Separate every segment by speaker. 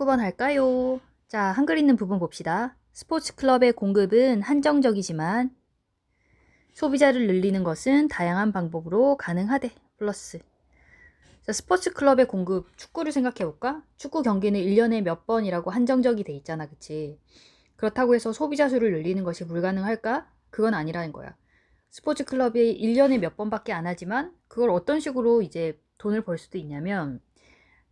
Speaker 1: 49번 할까요? 자, 한글 있는 부분 봅시다. 스포츠 클럽의 공급은 한정적이지만 소비자를 늘리는 것은 다양한 방법으로 가능하대. 플러스. 자, 스포츠 클럽의 공급, 축구를 생각해 볼까? 축구 경기는 1년에 몇 번이라고 한정적이 돼 있잖아. 그치? 그렇다고 해서 소비자 수를 늘리는 것이 불가능할까? 그건 아니라는 거야. 스포츠 클럽이 1년에 몇 번밖에 안 하지만 그걸 어떤 식으로 이제 돈을 벌 수도 있냐면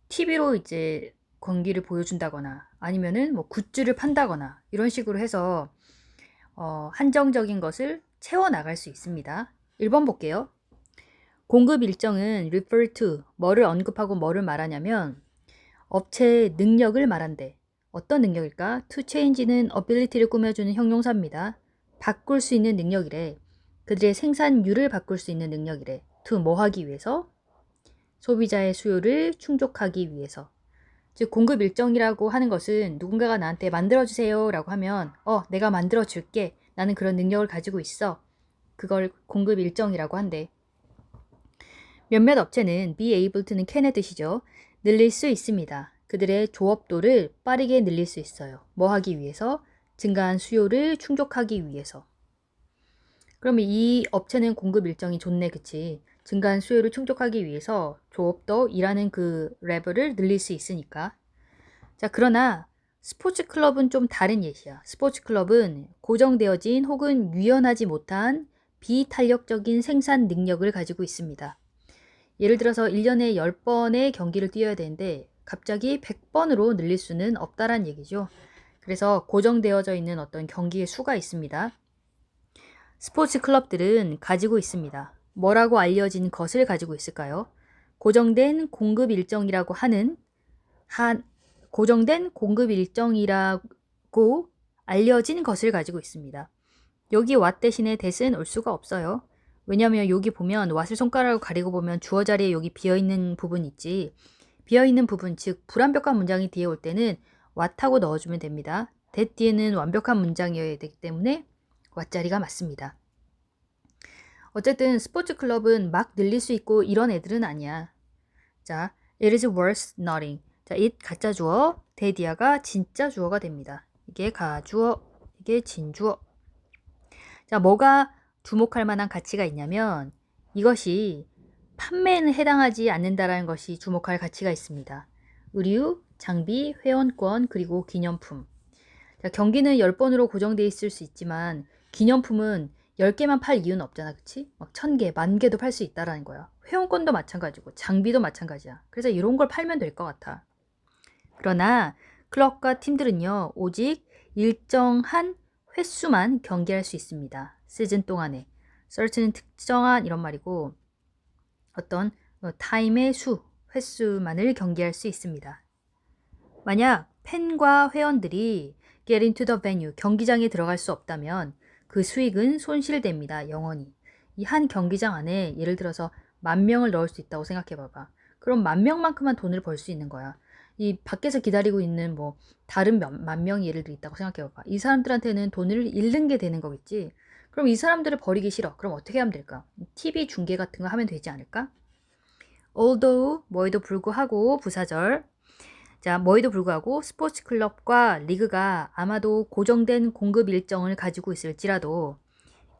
Speaker 1: TV로 이제 경기를 보여준다거나 아니면은 뭐 굿즈를 판다거나 이런 식으로 해서 어, 한정적인 것을 채워 나갈 수 있습니다. 1번 볼게요. 공급 일정은 refer to 뭐를 언급하고 뭐를 말하냐면 업체의 능력을 말한대. 어떤 능력일까? to change는 ability를 꾸며주는 형용사입니다. 바꿀 수 있는 능력이래. 그들의 생산율을 바꿀 수 있는 능력이래. to 뭐 하기 위해서? 소비자의 수요를 충족하기 위해서. 즉 공급 일정이라고 하는 것은 누군가가 나한테 만들어 주세요라고 하면 어 내가 만들어 줄게. 나는 그런 능력을 가지고 있어. 그걸 공급 일정이라고 한대. 몇몇 업체는 be able to는 can의 뜻이죠. 늘릴 수 있습니다. 그들의 조업도를 빠르게 늘릴 수 있어요. 뭐 하기 위해서? 증가한 수요를 충족하기 위해서. 그러면 이 업체는 공급 일정이 좋네 그치 증가한 수요를 충족하기 위해서 조업도 일하는 그 레벨을 늘릴 수 있으니까. 자, 그러나 스포츠 클럽은 좀 다른 예시야. 스포츠 클럽은 고정되어진 혹은 유연하지 못한 비탄력적인 생산 능력을 가지고 있습니다. 예를 들어서 1년에 10번의 경기를 뛰어야 되는데 갑자기 100번으로 늘릴 수는 없다란 얘기죠. 그래서 고정되어져 있는 어떤 경기의 수가 있습니다. 스포츠 클럽들은 가지고 있습니다. 뭐라고 알려진 것을 가지고 있을까요? 고정된 공급 일정이라고 하는 한 고정된 공급 일정이라고 알려진 것을 가지고 있습니다. 여기 왓 대신에 대은 올 수가 없어요. 왜냐하면 여기 보면 왓을 손가락으로 가리고 보면 주어 자리에 여기 비어 있는 부분 있지. 비어 있는 부분 즉 불완벽한 문장이 뒤에 올 때는 왓하고 넣어주면 됩니다. that 뒤에는 완벽한 문장이어야 되기 때문에 왓 자리가 맞습니다. 어쨌든 스포츠 클럽은 막 늘릴 수 있고 이런 애들은 아니야. 자, it is worth nothing. 자, it 가짜 주어, 데디아가 진짜 주어가 됩니다. 이게 가주어, 이게 진주어. 자, 뭐가 주목할 만한 가치가 있냐면 이것이 판매에는 해당하지 않는다라는 것이 주목할 가치가 있습니다. 의류, 장비, 회원권, 그리고 기념품. 자, 경기는 10번으로 고정되어 있을 수 있지만 기념품은 10개만 팔 이유는 없잖아. 그치? 막 1000개, 만 개도 팔 수 있다라는 거야. 회원권도 마찬가지고 장비도 마찬가지야. 그래서 이런 걸 팔면 될 것 같아. 그러나 클럽과 팀들은요. 오직 일정한 횟수만 경기할 수 있습니다. 시즌 동안에. certain 특정한 이런 말이고 어떤 타임의 수, 횟수만을 경기할 수 있습니다. 만약 팬과 회원들이 get into the venue, 경기장에 들어갈 수 없다면 그 수익은 손실됩니다. 영원히. 이 한 경기장 안에 예를 들어서 만 명을 넣을 수 있다고 생각해 봐봐. 그럼 만 명만큼만 돈을 벌 수 있는 거야. 이 밖에서 기다리고 있는 뭐 다른 몇, 만 명이 예를 들어 있다고 생각해 봐봐. 이 사람들한테는 돈을 잃는 게 되는 거겠지. 그럼 이 사람들을 버리기 싫어. 그럼 어떻게 하면 될까? TV 중계 같은 거 하면 되지 않을까? although 뭐에도 불구하고 부사절 자, 뭐에도 불구하고 스포츠 클럽과 리그가 아마도 고정된 공급 일정을 가지고 있을지라도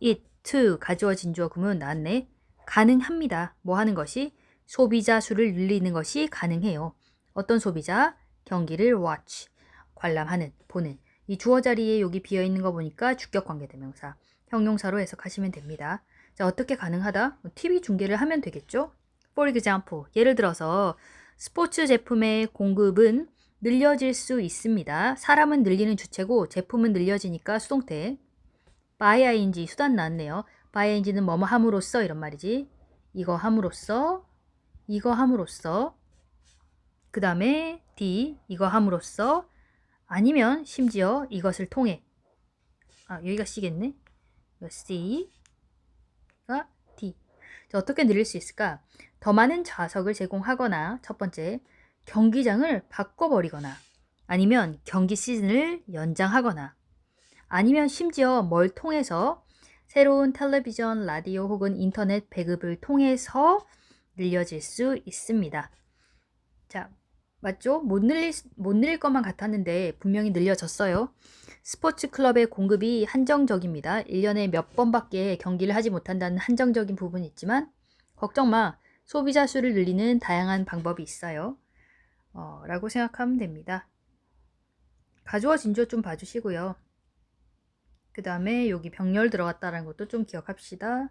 Speaker 1: it, to 가주어 진 주어 구문 나왔네. 가능합니다. 뭐 하는 것이 소비자 수를 늘리는 것이 가능해요. 어떤 소비자? 경기를 watch, 관람하는, 보는. 이 주어 자리에 여기 비어 있는 거 보니까 주격 관계 대명사, 형용사로 해석하시면 됩니다. 자, 어떻게 가능하다? TV 중계를 하면 되겠죠? For example, 예를 들어서 스포츠 제품의 공급은 늘려질 수 있습니다. 사람은 늘리는 주체고 제품은 늘려지니까 수동태. ing 수단 나왔네요. ing는 뭐뭐 함으로써 이런 말이지. 이거 함으로써 이거 함으로써 그 다음에 d 이거 함으로써 아니면 심지어 이것을 통해 아 여기가 c겠네. c가 d. 자, 어떻게 늘릴 수 있을까? 더 많은 좌석을 제공하거나 첫 번째 경기장을 바꿔버리거나 아니면 경기 시즌을 연장하거나 아니면 심지어 뭘 통해서 새로운 텔레비전, 라디오 혹은 인터넷 배급을 통해서 늘려질 수 있습니다. 자, 맞죠? 못 늘릴, 못 늘릴 것만 같았는데 분명히 늘려졌어요. 스포츠 클럽의 공급이 한정적입니다. 1년에 몇 번밖에 경기를 하지 못한다는 한정적인 부분이 있지만 걱정 마. 소비자 수를 늘리는 다양한 방법이 있어요. 어, 라고 생각하면 됩니다. 가주어 진주어 좀 봐주시고요. 그 다음에 여기 병렬 들어갔다라는 것도 좀 기억합시다.